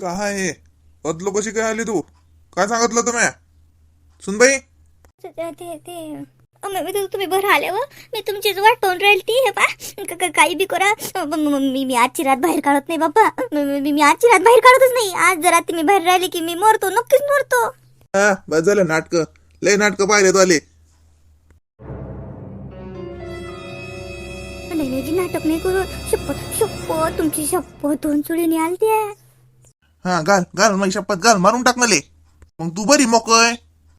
काय अदलो कशी काय आली तू. काय सांगितलं तुम्ही? सुनबाई? ते ते ते अ, मी- मी- तुम्ही बरं आले व मी तुमचीच वाट पाहून राहील ती हे पा. काही बी करा. म- मी आजची रात बाहेर काढत नाही बाप्पा. मी- मी आजची रात बाहेर काढतच नाही. आज जर रात्री मी बाहेर राहिले की मी मरतो नक्कीच मरतो. हा बस झालं नाटक. लय नाटक पाहिले तो आले नाही नाही जी नाटक नाही करू शपथ शपथ तुमची शपथ दोन चुळीने आलते हा घाल घाल माझी शपथ घाल मारून टाक मले. मग तू बरी मोकय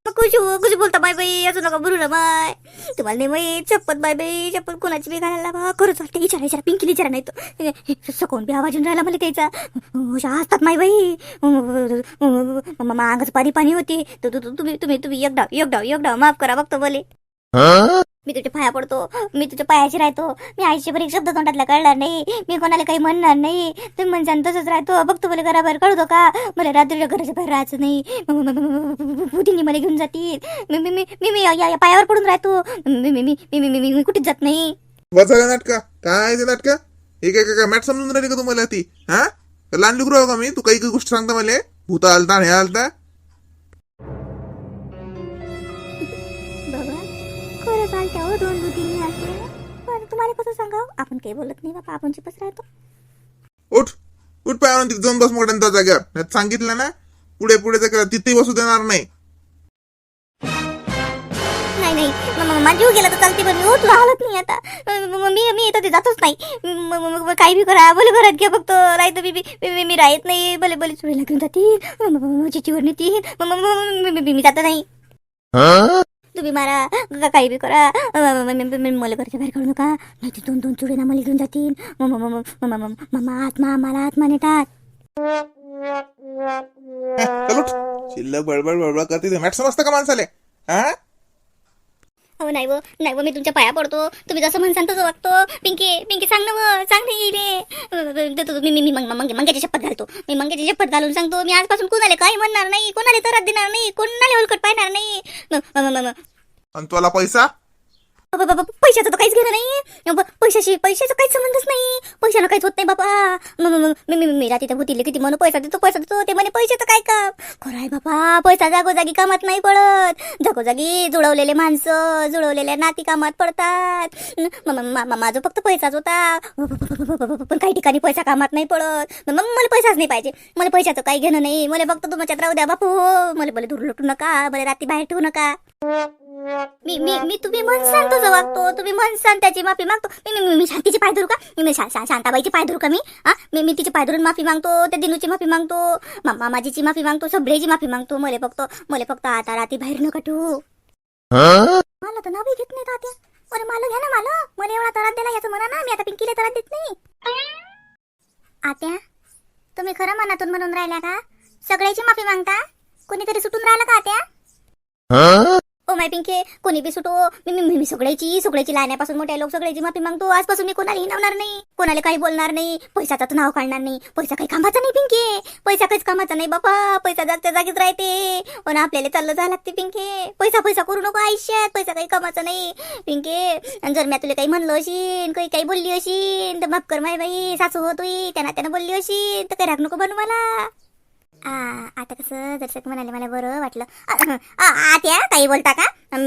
कुशी कुशी बोलता बाय बाई असं नका बोलू ना बाय तुम्हाला नाही माहीत शपथ बाय बाई शपथ कोणाची बी घालायला बा खरंच वाटतं विचारा विचारा पिंकी विचारा नाही तो. सकोन बी आवाज येऊन राहिला मला त्याचा. अशा असतात माय बाई. मागच पाणी पाणी होती. तुम्ही तुम्ही तुम्ही एक डाव एक डाव एक डाव माफ करा बघतो बोले मी तुझ्या पाया पडतो मी तुझ्या पायाशी राहतो. मी आईशी एक शब्द तोंडातला कळणार नाही. मी कोणाला काही म्हणणार नाही. तुम्ही म्हणसान तसंच राहतो. बघतो मला घराबाहेर कळतो का? मला रात्रीच्या घराच्या बाहेर राहायचं नाही. भूतींनी मला घेऊन जातील. मी मी मी मी मी या- पायावर पडून राहतो. मी मी मी मी मी मी कुठेच जात नाही. बसायला नाटका? काय ते नाटका? हे काय काय मॅट समजून राहिली का तुम्हाला ती? हा? लहान लेकरू का मी? तू काही गोष्ट सांगता मला? भूत आलता हे आलता तुम्हाला कसं सांगावं आपण काही बोलत नाही बाबा आपण चिपच राहतो उठ उठ पायावर तिथे जाऊन बस मोठ्या त्या जाग्यावर मी आता सांगितलं ना पुढे पुढे त्या तिथे बसू देणार नाही नाही माझा जीव गेला तर चालते पण मी उठलो हालत नाही आता म- म- इथं ते जातच नाही काही बी करा बोले घरात घ्या फक्त नाही तर मी मी- राहत नाही भले भले चोरीला घेऊन जातील चिठ्ठीवर नेतील मी जात नाही तुम्ही मारा काही बी करा मला घरच्या बाहेर काढू नका नाही दोन दोन चुडे मला घेऊन जातील मामा आत्मा मला आत्मा नेतात शिल्लक बडबड बडबड करते मॅट समजतं का माणसाले हो नाही वो नाही वो मी तुमच्या पाया पडतो तुम्ही जसं म्हणसान तसं वागतो पिंकी पिंकी सांग ना मग सांग ना येईल तुम्ही मी मी मंग मंग्याची शपथ घालतो मी मंग्याची शपथ घालून सांगतो मी आजपासून कोणाला काही म्हणणार नाही कोणाला तर देणार नाही कोणाला हलकट पाहणार नाही आणि तुला पैसा? पैशाचं तर काहीच घेणं नाही ब- पैशाशी पैशाचं काहीच संबंधच नाही पैशानं काहीच होत नाही बाबा म- म- म- मी मी मी रात्री त्या भूतीले किती म्हणून पैसा देतो पैसा देतो. ते म्हणे पैशाचं काय काम? खरं आहे बाबा पैसा जागोजागी कामात नाही पडत. जागोजागी जुळवलेले माणसं जुळवलेल्या नाती कामात पडतात. म- म- माझं फक्त पैसाच होता. पण काही ठिकाणी पैसा कामात नाही पडत. म- म- मला पैसाच नाही पाहिजे. मला पैशाचं काही घेणं नाही मला फक्त तुमच्यात राहू द्या बापू. मला मला दूर लुटू नका. मला रात्री बाहेर ठेवू नका. मी मी मी तुम्ही म्हणसान तसं वागतो तुम्ही म्हणसान त्याची माफी मागतो. मी मी- मी शांतीची पाय धरू का? मी मी शा- शा- शांताबाईची पाय धरू का मी? हा? मी मी तिची पाय धरून माफी मागतो त्या दिनूची माफी मागतो मा- माझीची माफी मागतो सगळ्याची माफी मागतो मला फक्त मला फक्त आता रात्री बाहेर नका ठेवू मला तर नावही घेत नाही तात्या अरे मला घ्या ना मला. मला एवढा त्रास दिला याचं म्हणा ना. मी आता पिंकीला त्रास देत नाही. आत्या तुम्ही खरं मनातून म्हणून राहिल्या का? सगळ्याची माफी मागता? कोणीतरी सुटून राहिलं का आत्या? ओ माय पिंके कोणी बी सुटो. मी मी मी सगळ्याची सगळ्याची लाण्यापासून मोठ्या लोक सगळ्याची माफी मागतो. आजपासून मी कोणाला हिनावणार नाही. कोणाला काही बोलणार नाही. पैशाचं तर नाव काढणार नाही. पैसा काही कामाचा नाही पिंके. पैसा काहीच कामाचा नाही बापा. पैसा जागच्या जागीच राहते. पण आपल्याला चाललं जायला लागते पिंके. पैसा पैसा करू नको आयुष्यात. पैसा काही कामाचा नाही. पिंके आणि जर मी तुला काही म्हणलं अशीन काही काही बोलली अशीन तर माफ कर माय बाई. सासू होतोय त्यांना त्यानं बोलली अशीन तर काही राग नको बनू मला. आ, आता कसं दर्शक म्हणाले मला बरं वाटलं. आ, आत्या काही बोलता का?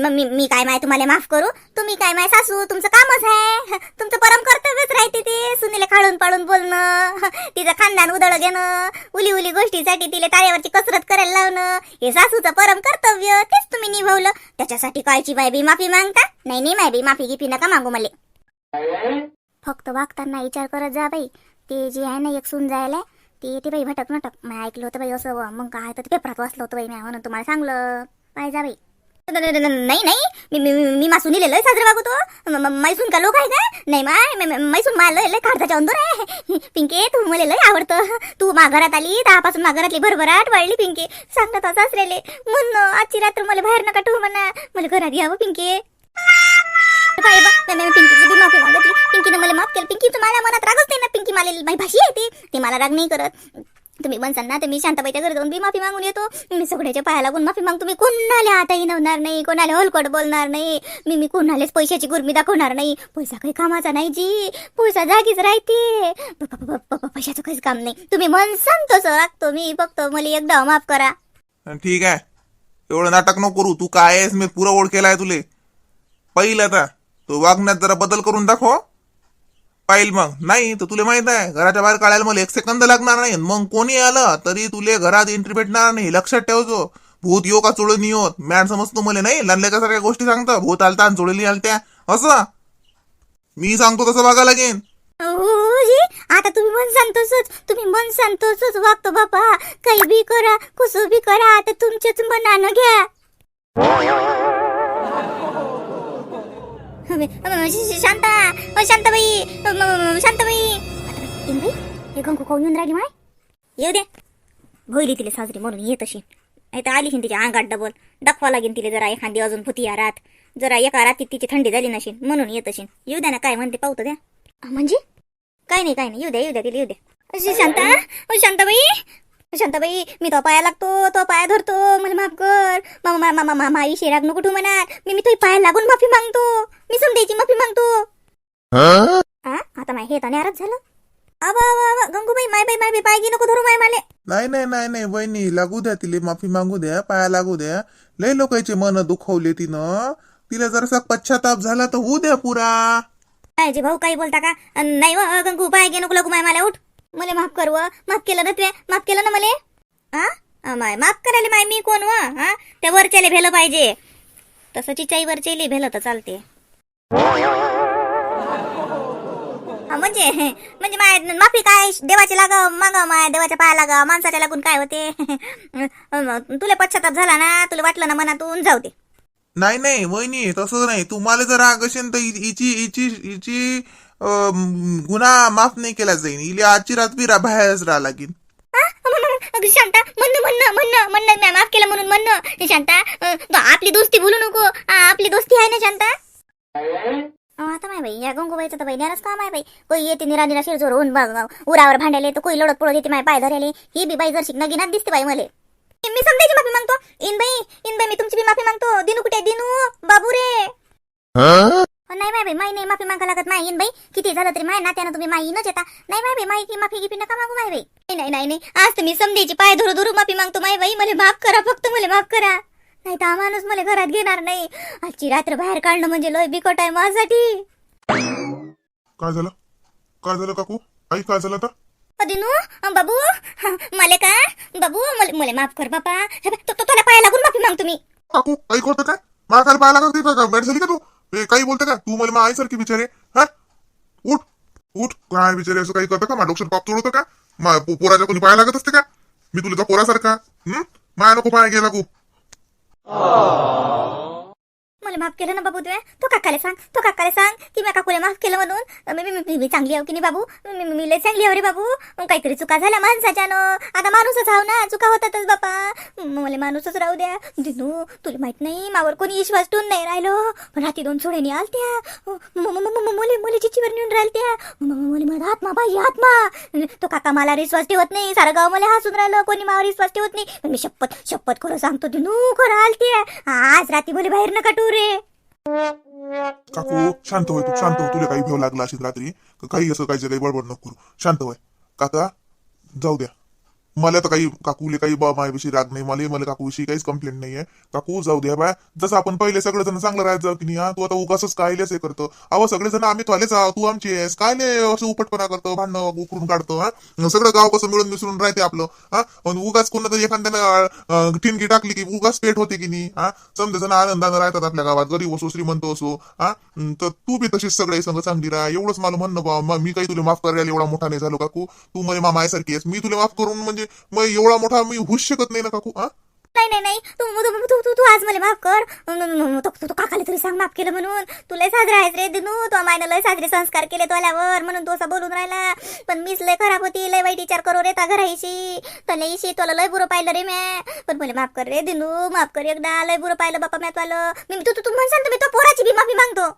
मी मी काय माय तुम्हाला माफ करू? तुम्ही काय माय सासू? तुमचं कामच आहे. तुमचं परम कर्तव्यच राहते ते सुनीला काढून पाडून बोलणं. तिचं खानदान उदळ घेणं. उली उली गोष्टीसाठी तिला ताऱ्यावरची कसरत करायला लावणं. हे सासूचं परम कर्तव्य तेच तुम्ही निभावलं. त्याच्यासाठी कायची बाय बी माफी मागता. नाही नाही माय बी माफी गिफी नका मागू मला. फक्त वागताना विचार करत जा बाई. ते जे आहे ना एक सून जायला. ते ते बाई भटक नटक. मी ऐकलं होतं बाई असं मग काय तर पेपरात वाचलं होतं बाई मी. म्हणून तुम्हाला सांगलं. पाहिजे बाई. नाही नाही. मी मी मासून लिहिलेलं साजरं वागतो म- मैसून का लोक आहे का? नाही माय मैसून मला लय काढताच्या अंदर आहे. पिंके तू मला लय आवडतं. तू माघारात आली दहापासून माघारातली भरभराट वाढली पिंके. सांगतात असं असलेले म्हणून आजची रात्र मला बाहेर नका ठेवू म्हणा. मला घरात यावं पिंके. पिंकीची बी माफी मागितली पिंकीनं मला माफ केलं. पिंकी माझ्या मनात रागच नाही ना? पिंकी मला माझी भाषी आहे ती. मला राग नाही करत. तुम्ही म्हणसाल ना तर मी शांताबाईच्या घरी जाऊन बी माफी मागून येतो. मी सगळ्याच्या पाया लागून माफी मागतो. मी कोणाला आता नवणार नाही कोणाला हलकट बोलणार नाही. मी मी कोणालाच पैशाची गुरमी दाखवणार नाही. पैसा काही कामाचा नाही जी. पैसा जागीच राहते. पैशाचं काहीच काम नाही. तुम्ही म्हणसान तसं वागतो मी फक्त मला एकदा माफ करा. ठीक आहे. एवढं नाटक नको करू. तू काय आहेस? मी पुरा ओळखेला आहे तुले. पहिलं आता तू वागण्यात जरा बदल करून दाखव. पाहिल मग. नाही तर तुला माहीत आहे घराच्या बाहेर काढायला मला एक सेकंद लागणार नाही. मग कोणी आलं तरी तुले घरात एंट्री भेटणार नाही. लक्षात ठेवतो भूत यो का चोळून येत मॅन समजतो मला नाही? लनल्याच्यासारख्या गोष्टी सांगतं. भूत आलता आणि चोळली आलत्या. असं. मी सांगतो तसं बघा लागेन. हो आता तुम्ही मन सांगतोच तुम्ही मन सांगतोच वागतो बापा काही बी करा कसं बी करा आता तुमच्याच मनानं घ्या. अबे, अबे, शांता. शांताबाई. शांताबाई. हे गंगू खाऊन येऊन राहिली माय. येऊ दे. भोयली तिला साजरी म्हणून येत अशी नाही तर आली तिच्या अंगात डबल. दाखवा लागेल तिला जरा एखादी अजून भूती या रात. जरा एका रात्री तिची थंडी झाली नशीन म्हणून येत असेल येऊ द्या ना काय म्हणते पाहतो द्या. म्हणजे? काय नाही काय नाही. येऊ द्या येऊ द्या तिला येऊ द्या शांता. शांताबाई. शांताबाई मी तो पाया लागतो तो पाया धरतो मला माफ कर. मा- मा- मा- मा- मा- माई शिराग नको म्हणा मी मी तो पाया लागून माफी मागतो. मी समजायची माफी मागतो. आता माय हे तर नाराज झालं. आवा आवा गंगूबाई माय बाई माय बाई पाय गी नको धरू माय माले. नाही नाही नाही नाही बहिणी लागू द्या तिला माफी मागू द्या पाया लागू द्या. लय लोकांचे मन दुखवले तिनं. तिला जरासा पश्चाताप झाला तर होऊ द्या पुरा. भाऊ काही बोलता का? नाही व गंगू पाय गे नको लागू माय मला उठ. मला माफ कर व. माफ केलं ना ते माफ केलं ना मले? हा माय माफ करायला माय मी कोण व? हा त्या वरच्याले भेलं पाहिजे. तसं चिचाई वरच्याले भेलं तर चालते. म्हणजे म्हणजे माय माफी काय? देवाची लागा मागा माय देवाच्या पाया लागा माणसाच्या लागून काय होते? तुला पश्चाताप झाला ना तुला वाटलं ना मनातून जाऊ दे. नाही नाही वहिनी तसं नाही. तुम्हाला जर राग असेल तर हिची हिची हिची गुन्हा माफ नाही केला जाईल हिला आजची रात्री रा- बाहेरच राहा लागेल? अगं शांता म्हणणं म्हणणं म्हणणं म्हणणं मी माफ केलं म्हणून म्हणणं. शांता आपली दोस्ती बोलू नको. आपली दोस्ती आहे ना शांता? आता माय बाई या गंगूबाईचं तर बाई न्यारच काम आहे बाई. कोई येते निरा निरा शिरजोर होऊन उरावर भांडायले तर कोई लढत पळत येते माय पाय धरायले. ही बी बाई जर शिकणं गिनात दिसते बाई मले. मी समजायची माफी मागतो? इन बाई इन बाई मी तुमची बी माफी मागतो. दिनू कुठे? दिनू? बाबू रे नाही बाई माई नाही माफी मागा लागत माय इन बाई. किती झालं तरी माय नात्यानं तुम्ही माई नच येता. नाही बाई माई की माफी गिफी नका मागू माय बाई. नाही, नाही नाही नाही. आज तुम्ही समजायची पाय धरू धरू माफी मागतो माय बाई. मला माफ करा फक्त मला माफ करा. नाही तर माणूस मला घरात घेणार नाही. आजची रात्र बाहेर काढणं म्हणजे लय बिकट आहे माझ्यासाठी. काय झालं? काय झालं काकू? आई काय झालं आता? दिनू बाबू मला का? बाबू मला माफ कर बापा. हे तुला पाय लागून माफी मागतो मी. काकू करतो काय मला काय पाहायला लागते का बॅट झाली का तू? ए, काही बोलते का? तू मला आईसारखी बिचारे हा? उठ. उठ. काय बिचारे असं काही करतं का? माझ्या डोक्यात पाप चोळतं का? मा पोराच्या कोणी पाया लागत असते का? मी तुला पोरासारखा हम्म माया नको पाया गेला खूप. मला माफ केलं ना बाबू तुया तो काकाला सांग तो काकाला सांग की मी काकूला माफ केलं म्हणून. मी, मी, मी, चांगली आहो की नाही बाबू? मी, मी, मी लय चांगली आहे रे बाबू. मग काहीतरी चुका झाल्या माणसाच्यानं. आता माणूसच आहो ना चुका होतातच बापा. मला माणूसच राहू द्या. दिनू तुला माहीत नाही मावर कोणी विश्वास ठेवून नाही राहिलो. पण रात्री दोन सोड्यानी आलत्या. हो, म- मुले मुले चिचीवर नेऊन राहिलत्या. त्या मुले मला आत्मा बाई आत्मा. तो काका मला विश्वास ठेवत नाही. सारं गाव मला हसून राहिलं. कोणी मावर विश्वास ठेवत नाही. मी शपथ शपथ खरं सांगतो दिनू खरं आलत्या. आज रात्री बोले बाहेर नका टू रे काकू शांत होय तू शांत हो. तुला काही भेव लागला असेल रात्री काही असं काही काही बडबड नको करू. शांत होय. काका जाऊ द्या. मला तर काही काकूले काही बा माझ्याविषयी राग नाही मला मला काकूविषयी काहीच कंप्लेंट नाहीये. काकू जाऊ द्या बाय जसं आपण पहिले सगळेजण चांगलं राहत जाऊ की नाही हा? तू आता उगासच कायलेच हे करतो. अहो सगळेजण आम्ही थोलेच आहोत तू आमची आहेस. काय नाही असं उपटपणा करतो भांडणं उकरून काढतो हा? सगळं गाव कसं मिळून मिसळून राहते आपलं हा? उगाच कोणा तरी एखाद्यानं ठिणगी टाकली की उगाच पेट होते की नाही हा? समजा जण आनंदानं राहतात आपल्या गावात. गरीब असो श्रीमंत असो हा? तर तू बी तशीच सगळे संग चांगली राहा. एवढंच मला म्हणणं बा मी काही तुला माफ करायला एवढा मोठा नाही झालो काकू. तू मला मामासारखी आहेस. मी तुला माफ करून म्हणजे म्हणजे मग एवढा मोठा मी होऊच शकत नाही ना काकू हा? नाही नाही नाही. तू तू तू तू आज मला माफ कर. तू तू- काकाला तरी सांग माफ केलं म्हणून. तू लय साजरा आहेस रे दिनू. तो मायनं लय साजरे संस्कार केले तोल्यावर म्हणून तो असं बोलून राहिला. पण मीच लय खराब होती. लय वाईट विचार करू रे ता घराईशी तर इशी तुला लय बुरं पाहिलं रे म्या. पण मला माफ कर रे दिनू. माफ कर एकदा. लय बुरं पाहिलं बापा म्यात आलं मी तू तू तू म्हणसान मी तो पोराची बी माफी मागतो.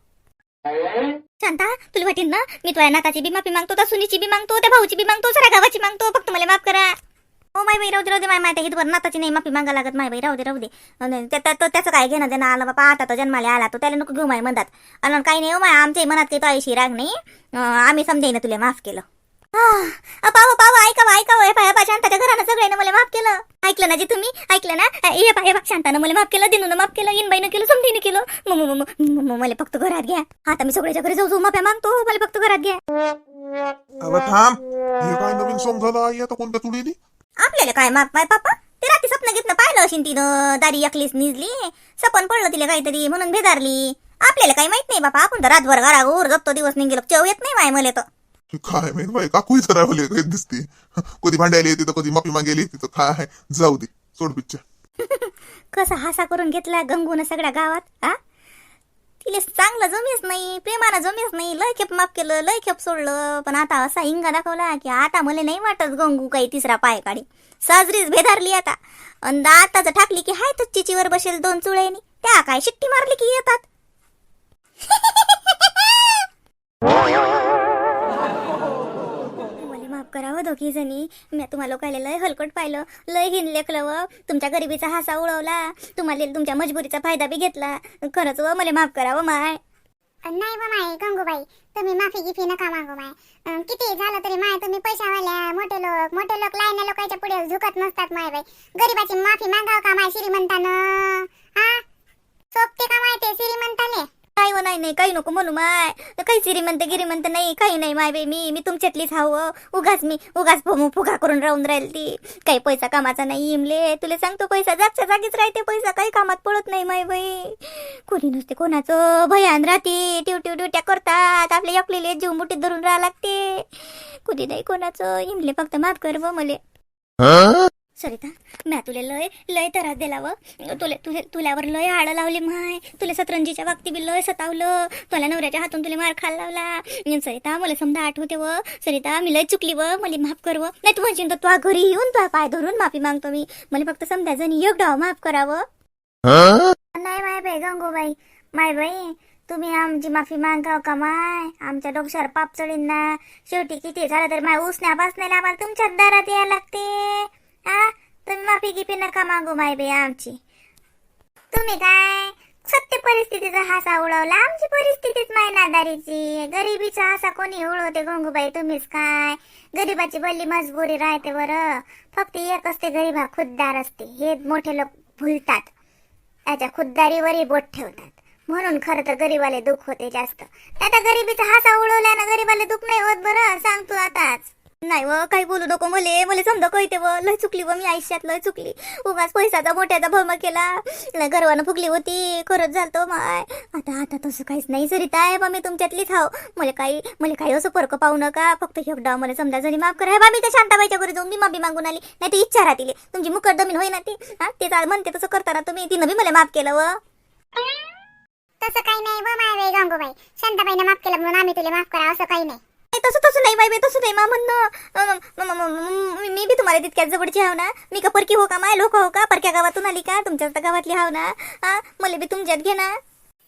शांता तुला वाटेल ना? मी तुझ्या नाताची बी माफी मागतो त्या सुनीची बी मागतो त्या भाऊची बी मागतो सगळ्या गावाची मागतो. फक्त मला माफ करा. हो माय बाई राहू दे राहू दे माय माय त्या हितभर नाताची नाही माफी मागा लागत माय बाई राहू दे राहू दे. तो त्याचं काय घेणं देणं आलं बापा आता तो जन्माला आला तो त्याला नको घेऊ माय म्हणतात. आणि काही नाही हो माय आमच्या मनात काही ताईशी राग नाही. आम्ही समजेन तुला माफ केलं. हा पाव पाव ऐका बा, ऐका हे पाय पा शांताच्या घरानं सगळ्यांना मला माफ केलं. ऐकलं ना जे तुम्ही? ऐकलं ना? हे पा पा शांतानं मला माफ केलं दिनून माफ केलं इनबाईनं केलं समधीनं केलं. मला फक्त घरात घ्या. आता मी सगळ्याच्या घरी जाऊ जाऊ माफ्या मागतो मला फक्त घरात घ्या. थांब. हे काय नवीन सॉंग आई आता कोणत्या तुडीनी आपल्याला काय माफ माय पापा? ते रात्री स्वप्न घेतलं पाहिलं अशी तिनं. दारी एकलीच निजली. सपन पडलं तिला काहीतरी म्हणून भेदारली. आपल्याला काही माहीत नाही बापा आपण तर रातभर घरावर जपतो दिवस निघेलो. चव येत नाही माय मला तर. काय माहीत बाई काकू रावले काही दिसते. कधी भांडायला येते तर कधी माफी मागायला येते तर काय जाऊ दे सोड पिच्च्या कसा हासा करून घेतला गंगून सगळ्या गावात आ? तिले चांगलं जमेच नाही प्रेमाला जमेच नाही. लय खेप माफ केलं लय खेप सोडलं. पण आता असा हिंगा दाखवला की आता मला नाही वाटत गंगू काही तिसरा पाय काढी. साजरीच भेदारली आता. आणि आताच ठाकली की हाय तर चिचीवर बसेल दोन चुळ्यानी. त्या काय शिट्टी मारली की येतात? करावं दोघी जणी मी तुम्हाला लोकायला लय हलकट पाहिलं. लय घेऊन कलव. व तुमच्या गरिबीचा हासा उडवला. तुम्हाला तुमच्या मजबुरीचा फायदा बी घेतला. खरंच व मला माफ करावं माय. नाही बा माय गंगूबाई तुम्ही माफी गिफी नका मागू माय. किती झालं तरी माय तुम्ही पैशावाल्या मोठे लोक मोठे लोक लाईन लोकांच्या पुढे झुकत नसतात माय बाई. गरीबाची माफी मागाव का माय श्रीमंतानं? हा सोपते का माय ते श्रीमंताने नाही हो, व नाही नाही काही नको म्हणू माय. काही श्रीमंत गिरीमंत नाही काही नाही माय बे मी मी तुमच्यातलीच हाव हो. उगाच मी उगाच फुगू फुगा करून राहून राहील ती. काही पैसा कामाचा नाही इमले. तुला सांगतो पैसा जागच्या जागीच राहते पैसा काही कामात पडत नाही माय बाई. कोणी नसते कोणाचं भयान राहते ट्यू ट्यू ड्युट्या करतात. आपल्या एकलेले जीव मुठीत धरून राहा लागते. कुणी नाही कोणाचं. इमले फक्त माफ कर व मले. सरिता म्या तुले लय लय त्रास दिला व. तुले तुले तुल्यावर लय आड लावली माय तुला सतरंजीच्या बाबतीत बी लय सतावलं. तुला नवऱ्याच्या हातून तुला मार खायला लावला. सरिता मला समजा आठवते व. सरिता मी लय चुकली व. मला माफ कर व. नाही तू म्हणशील तर तुझ्या घरी येऊन तुझ्या पाय धरून माफी मागतो मी. मला फक्त समजा जण योग डाव माफ करावं नाही माय बाई गंगूबाई. माय बाई तुम्ही आमची माफी मागाव का माय? आमच्या डोक्यावर पाप चढीन ना. शेवटी किती झालं तर माय उसण्या बसण्याला आम्हाला तुमच्याच दारात यायला लागते. आ तुम्ही माफी गिफी नका मागू माय बे आमची. तुम्ही काय सत्य परिस्थितीचा हासा उडवला? आमची परिस्थितीच माय नादारीची. गरिबीचा हासा कोणी उडवते गंगूबाई? तुम्हीच काय? गरिबाची बल्ली मजबुरी राहते बरं. फक्त एक असते गरीबा खुद्दार असते. हे मोठे लोक भुलतात. त्याच्या खुद्दारीवरही बोट ठेवतात. म्हणून खरं तर गरीबाले दुःख होते जास्त. आता गरिबीचा हासा उडवल्यानं गरीबाले दुःख नाही होत बरं. सांगतो आताच. नाही व काही बोलू नको मले. मला समजा कळते व. लय चुकली व मी आयुष्यात लय चुकली. उगाच पैसाचा मोठ्याचा भरमा केला. लय गर्वानं फुगली होती. खरंच झालतो माय. आता आता तसं काहीच नाही सरिता. आहे बा मी तुमच्यातलीच हाव. मला काही मला काही असं फरक पाहू नका. फक्त एकदा मला समजा जरी माफ करा. बा मी त्या शांताबाईच्या घरी जाऊन मी माफी मागून आली. नाही ती इच्छा राहतील. तुमची मुकरदमीन होई ना ती. हा ते चाल म्हणते तसं करताना तुम्ही. तिनं बी मला माफ केलं व. तसं काही नाही व माय गंगूबाई. शांताबाईनं माफ केलं म्हणून आम्ही तुला माफ करा. असं काही नाही, तसं तसं नाही बाई बाई, तसं नाही. मा म्हणणं मी- बी तुम्हाला तितक्याच जवळची हाव ना. मी का परकी हो का? माय लोक हो का? परक्या गावातून आली का? तुमच्याच तर गावातली हाव ना. हा? मला बी तुमच्यात घे ना.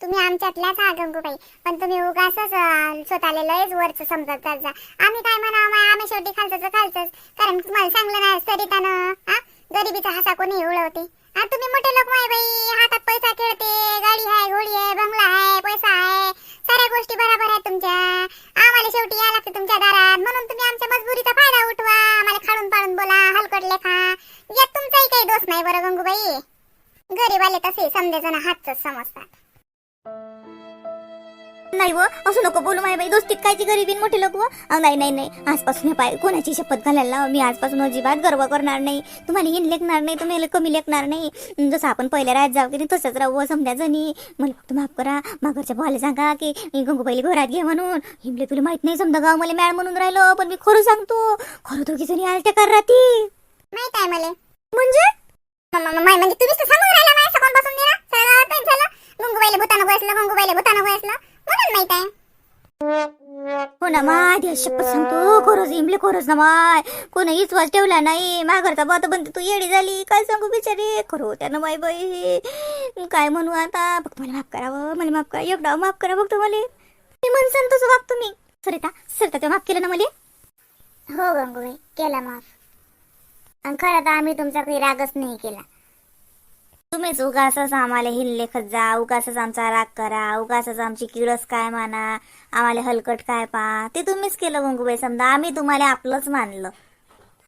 तुम्ही आमच्यातल्याच हा गंगूबाई. पण तुम्ही उगाच अं, स्वतःला लयच वरच समजत जा आम्ही काय म्हणा आम्ही शेवटी खालचंच तर खालचंच. कारण तुम्हाला सांगलं ना सरितानं हा? गरिबीचा हसा कोणी उडवते. हा तुम्ही मोठे लोक माय बाई. हातात पैसा खेळते गाडी आहे घोडी आहे बंगला आहे पैसा आहे. साऱ्या गोष्टी बरोबर आहेत जण हातच समजतात. नाही व असं नको बोलू माय बाई. दोस्तीत कायची गरीबी न मोठे लोक व अं, नाही नाही नाही. आजपासून हे पाय कोणाची शपथ घालायला लावा. मी आजपासून अजिबात गर्व करणार नाही. तुम्हाला हिन लेखणार नाही तुम्हाला कमी लेखणार नाही. जसं आपण पहिल्या रात जाऊ की नाही तसंच राहू समजा जणी. मला फक्त माफ करा. मागरच्या भावाला सांगा की गंगूबाईला घरात घे म्हणून. हिमले तुला माहीत नाही समजा गाव मला मॅळ म्हणून राहिलो पण मी खरं सांगतो. खरं दोघी जणी आलत्या कर राहती माहीत आहे मला. म्हणजे? म- म- म- म्हणजे तुम्हीच तर सांगून राहिला माझ्या झालं? गंगूबाईला भूतानं गंगूबाईला भूतानं म्हणून माहीत आहे? हो ना माय देश शपथ सांगतो. खरंच इमले खरंच ना माय. कोणी विश्वास ठेवला नाही. माघरचा बात बनते तू येडी झाली. काय सांगू बिचारी? खरं होत्या ना माय बाई. काय म्हणू आता? फक्त मला माफ करावं मला माफ करा. एकदा माफ करा फक्त मला. मी म्हणसान तसं वागतो मी. सरिता सरिता ते माफ केलं ना मला? हो गंगूबाई केला माफ. आणि खरं तर आम्ही तुमचा काही रागच नाही केला. तुम्हीच उगासच आम्हाला हिल लेखत जा उगासच आमचा राग करा उगासच आमची किळस काय माना आम्हाला हलकट काय पा. ते तुम्हीच केलं गंगूबाई समजा आम्ही तुम्हाला आपलंच मानलं.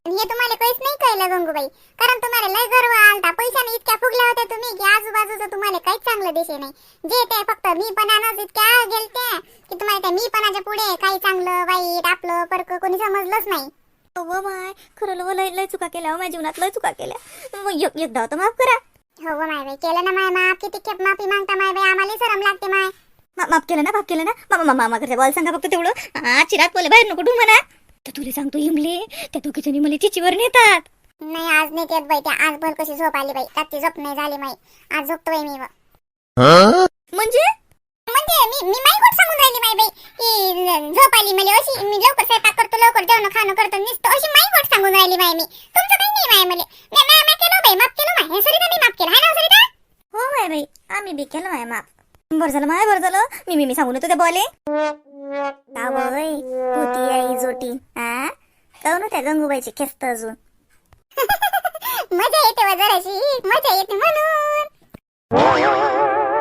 हे तुम्हाला काहीच नाही कळलं गंगूबाई. कारण तुम्हाला लय गर्व आलता. पैशाने इतक्या फुगल्या होत्या तुम्ही की आजूबाजूचं तुम्हाला काहीच चांगलं दिसे नाही. जे ते फक्त मी पणानच इतक्या गेलते की तुम्हाला त्या मी पणाच्या पुढे काही चांगलं वाईट आपलं परक कोणी समजलंच नाही. हो माय खरं लय लय चुका केल्या हो माझ्या जीवनात लय चुका केल्या. एकदा तर माफ करा. हो ग माय बाई. केलं ना माय माफ किती खेप माफी मागता माय बाई. आम्हाला शरम लागते माय. मा- माफ केलं ना माफ केलं ना? मामा मामा मामा घरच्या बॉल सांगा फक्त तेवढं. आजची रात बोले बाहेर नको म्हणा. तर तुला सांगतो इमले त्या दोघी जणी मला चिचीवर नेतात. नाही आज नाही येत बाई त्या आज भल कशी झोप आली बाई. रात्री झोप नाही झाली माई. आज झोपतो बाई मी व. म्हणजे? म्हणजे मी मी माई गोट सांगून राहिली माई बाई. की झोप आली म्हणजे अशी. मी लवकर स्वयंपाक करतो लवकर जेवण खाणं करतो नुसतं अशी माई गोट सांगून राहिली माय मी. तुमचं काही नाही माय मले. माफ बाई माफ केलं माय सरिता मी माफ केलं. आहे ना हो, सरिता? हो होय बाई. आम्ही बी केलं माय माफ. बरं झालं माय बरं झालं. मी मी सांगून येतो त्या बॉले कावय होती आई जोटी. हा काऊन त्या गंगूबाईची खेस्त अजून? मजा येते वा मजा येते म्हणून.